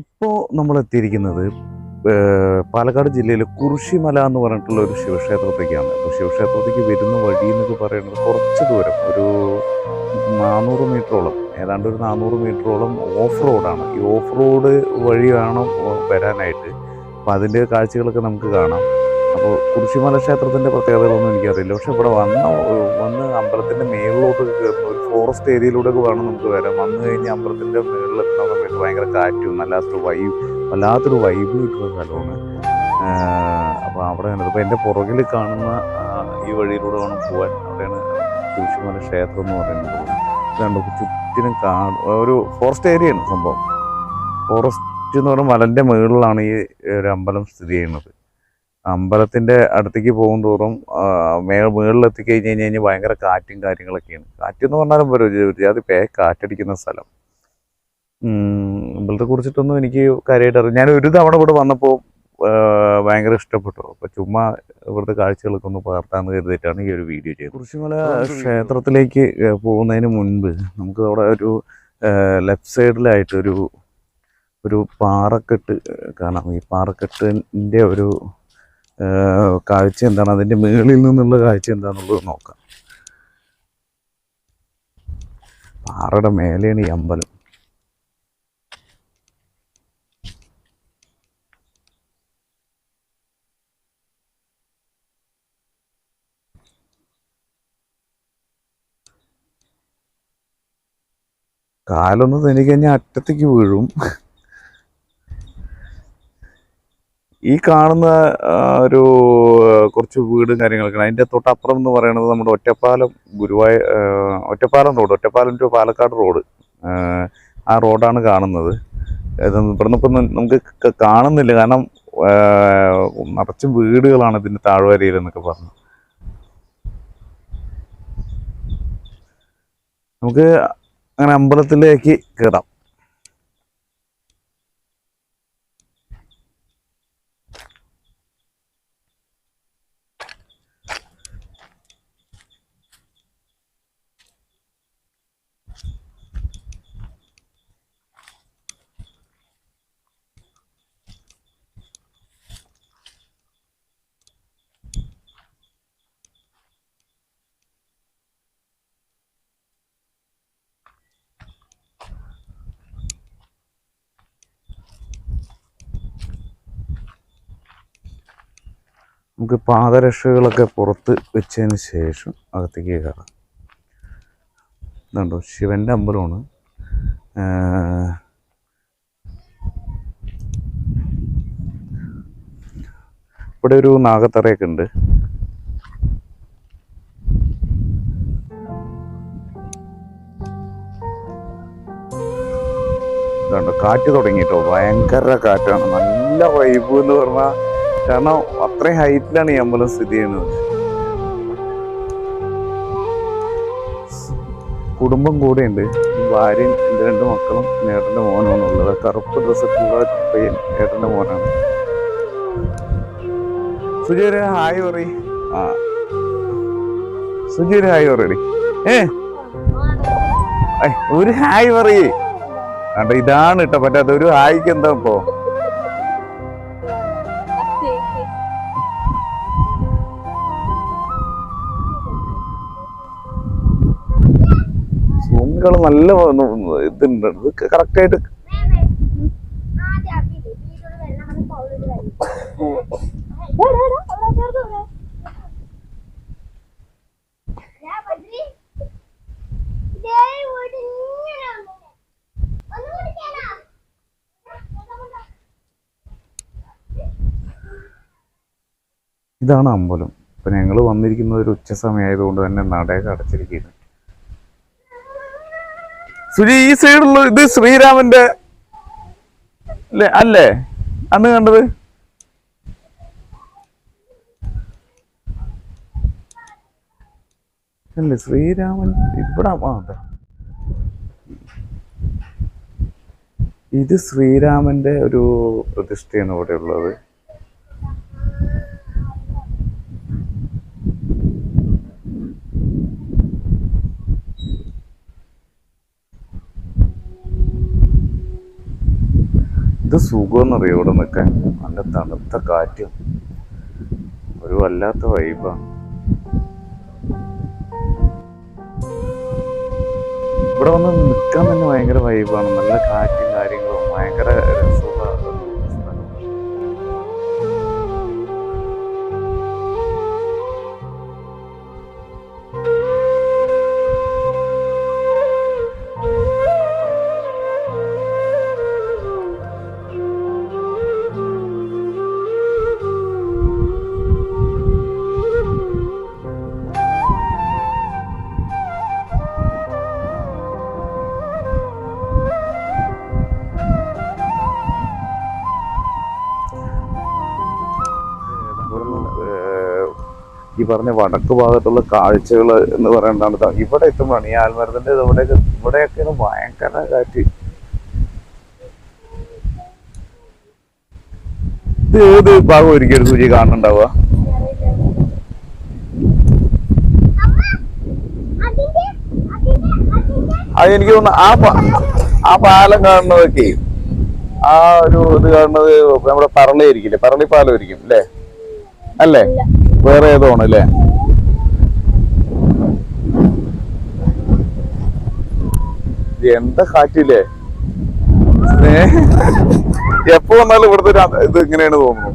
ഇപ്പോൾ നമ്മൾ എത്തിയിരിക്കുന്നത് പാലക്കാട് ജില്ലയിലെ കുറിശിമല എന്ന് പറഞ്ഞിട്ടുള്ള ഒരു ശിവക്ഷേത്രത്തേക്കാണ്. അപ്പോൾ ശിവക്ഷേത്രത്തേക്ക് വരുന്ന വഴി എന്നൊക്കെ പറയുന്നത് കുറച്ച് ദൂരം ഒരു നാനൂറ് മീറ്ററോളം ഏതാണ്ട് ഒരു നാനൂറ് മീറ്ററോളം ഓഫ് റോഡാണ്. ഈ ഓഫ് റോഡ് വഴി വേണം വരാനായിട്ട്. അപ്പോൾ അതിന്റെ കാഴ്ചകളൊക്കെ നമുക്ക് കാണാം. അപ്പോൾ കുറിശിമല ക്ഷേത്രത്തിന്റെ പ്രത്യേകതകളൊന്നും എനിക്കറിയില്ല. പക്ഷെ ഇവിടെ വന്ന വന്ന് അമ്പലത്തിന്റെ മേളിലോട്ട് കയറുന്ന ഒരു ഫോറസ്റ്റ് ഏരിയയിലൂടെ ഒക്കെ വേണം നമുക്ക് വരാം. വന്നു കഴിഞ്ഞ് അമ്പലത്തിന്റെ മുകളിലെത്തുന്ന സമയത്ത് ഭയങ്കര കാറ്റും വല്ലാത്തൊരു വൈബ് വല്ലാത്തൊരു വൈബ് കിട്ടുന്ന സ്ഥലമാണ്. അപ്പോൾ അവിടെ അപ്പോൾ എന്റെ പുറകിൽ കാണുന്ന ഈ വഴിയിലൂടെ വേണം പോകാൻ അവിടെയാണ് കുരിശിമല ക്ഷേത്രം എന്ന് പറയുന്നത്. ഇതാണ്ട് ചുറ്റിനും കാ ഒരു ഫോറസ്റ്റ് ഏരിയയാണ് സംഭവം. ഫോറസ്റ്റ് എന്ന് പറയുമ്പോൾ മലന്റെ മുകളിലാണ് ഈ ഒരു അമ്പലം സ്ഥിതി ചെയ്യുന്നത്. അമ്പലത്തിന്റെ അടുത്തേക്ക് പോകും തോറും മേ മുകളിൽ എത്തിക്കഴിഞ്ഞ് കഴിഞ്ഞ് കഴിഞ്ഞാൽ ഭയങ്കര കാറ്റും കാര്യങ്ങളൊക്കെയാണ്. കാറ്റ് എന്ന് പറഞ്ഞാലും പോലും ജാതി പേ കാറ്റടിക്കുന്ന സ്ഥലം. അമ്പലത്തെ കുറിച്ചിട്ടൊന്നും എനിക്ക് കാര്യമായിട്ട് അറിയാം ഞാൻ ഒരു തവണ ഇവിടെ വന്നപ്പോൾ ഭയങ്കര ഇഷ്ടപ്പെട്ടു. അപ്പോൾ ചുമ്മാ ഇവിടുത്തെ കാഴ്ചകളൊക്കെ ഒന്ന് പകർത്താന്ന് കരുതിയിട്ടാണ് ഈ ഒരു വീഡിയോ ചെയ്തത്. കുറിച്ചുമല ക്ഷേത്രത്തിലേക്ക് പോകുന്നതിന് മുൻപ് നമുക്ക് അവിടെ ഒരു ലെഫ്റ്റ് സൈഡിലായിട്ട് ഒരു ഒരു പാറക്കെട്ട് കാണാം. ഈ പാറക്കെട്ടിന്റെ ഒരു കാഴ്ച എന്താണ്? അതിന്റെ മുകളിൽ നിന്നുള്ള കാഴ്ച എന്താണെന്നുള്ളത് നോക്കാം. പാറയുടെ മേലെയാണ് ഈ അമ്പലം. കാലൊന്ന് തനിക്കഴിഞ്ഞാൽ അറ്റത്തേക്ക് വീഴും. ഈ കാണുന്ന ഒരു കുറച്ച് വീടും കാര്യങ്ങളൊക്കെ അതിന്റെ തൊട്ടപ്പുറം എന്ന് പറയുന്നത് നമ്മുടെ ഒറ്റപ്പാലം ഗുരുവായ Ottapalam road Ottapalam to Palakkad road. ആ, റോഡാണ് കാണുന്നത്. ഇവിടുന്ന് ഇപ്പം നമുക്ക് കാണുന്നില്ല. കാരണം നിറച്ചും വീടുകളാണ് ഇതിന്റെ താഴ്വരയിൽ എന്നൊക്കെ പറഞ്ഞു. നമുക്ക് അങ്ങനെ അമ്പലത്തിലേക്ക് കയറാം നമുക്ക് പാദരക്ഷകളൊക്കെ പുറത്ത് വെച്ചതിന് ശേഷം അകത്തേക്ക് കയറാം. ഇതുണ്ടോ? ശിവന്റെ അമ്പലമാണ്. ഇവിടെ ഒരു നാഗത്തറയൊക്കെ ഉണ്ട്. കാറ്റ് തുടങ്ങിട്ടോ ഭയങ്കര കാറ്റാണ്. നല്ല വൈബ് എന്ന് പറഞ്ഞാൽ കാരണം അത്രയും ഹൈറ്റിലാണ് ഈ അമ്പലം സ്ഥിതി ചെയ്യുന്നത്. കുടുംബം കൂടെയുണ്ട്. ഭാര്യയും എന്റെ രണ്ട് മക്കളും പിന്നെ മോനാണ് ഉള്ളത്. കറുപ്പ് ഡ്രസ്സിട്ടുള്ള പയ്യൻ ഏട്ടന്റെ മോനാണ്. സുജി ഹായ് പറ ആ. സുജി ഹായ് പറയടി ഏ? ഒരു ഹായ് പറയേ. അതെ ഇതാണ് കേട്ടോ. പറ്റാത്ത ഒരു ഹായ്ക്ക് എന്താ ഇപ്പോ? സൂമികൾ നല്ല ഇതുണ്ട്. ഇത് കറക്റ്റ് ആയിട്ട് ഇതാണ് അമ്പലം. ഇപ്പൊ ഞങ്ങൾ വന്നിരിക്കുന്നത് ഒരു ഉച്ച സമയമായതുകൊണ്ട് തന്നെ നടയൊക്കെ അടച്ചിരിക്കുന്നു. സുജി ഈ സൈഡുള്ള ഇത് ശ്രീരാമന്റെ അല്ലേ? അന്ന് കണ്ടത്? അല്ലേ ശ്രീരാമൻ ഇവിടെ ഇത്. ശ്രീരാമന്റെ ഒരു പ്രതിഷ്ഠയാണ് ഇവിടെ ഉള്ളത് ഇത് അറിയാം ഇവിടെ നിൽക്കാൻ നല്ല തണുത്ത കാറ്റും ഒരു വല്ലാത്ത വൈബാണ് ഇവിടെ വന്ന് നിൽക്കാൻ തന്നെ ഭയങ്കര വൈബാണ് നല്ല കാറ്റും കാര്യങ്ങളും ഭയങ്കര രസമുള്ള ഈ പറഞ്ഞ വടക്ക് ഭാഗത്തുള്ള കാഴ്ചകൾ എന്ന് പറയേണ്ടതാണ്. ഇവിടെ എത്തുമ്പോഴാണ് ഈ ആൽമരത്തിന്റെ ഇവിടെയൊക്കെ ഇവിടെയൊക്കെ ഭയങ്കര കാറ്റ്. ഇത് ഏത് ഭാഗം ഒരിക്കലും സൂചി കാണുന്നുണ്ടാവുക? അത് എനിക്ക് തോന്നുന്നു ആ ആ പാലം കാണുന്നതൊക്കെ ആ ഒരു ഇത് കാണുന്നത് നമ്മുടെ പറളയായിരിക്കില്ലേ പറളി പാലം ആയിരിക്കും അല്ലേ? അല്ലേ? വേറെ ഏതോ ആണ് അല്ലേ ഇത് എന്താ കാറ്റില്ലേ? എപ്പോ വന്നാലും ഇവിടുത്തെ ഇത് ഇങ്ങനെയാണ് തോന്നുന്നു.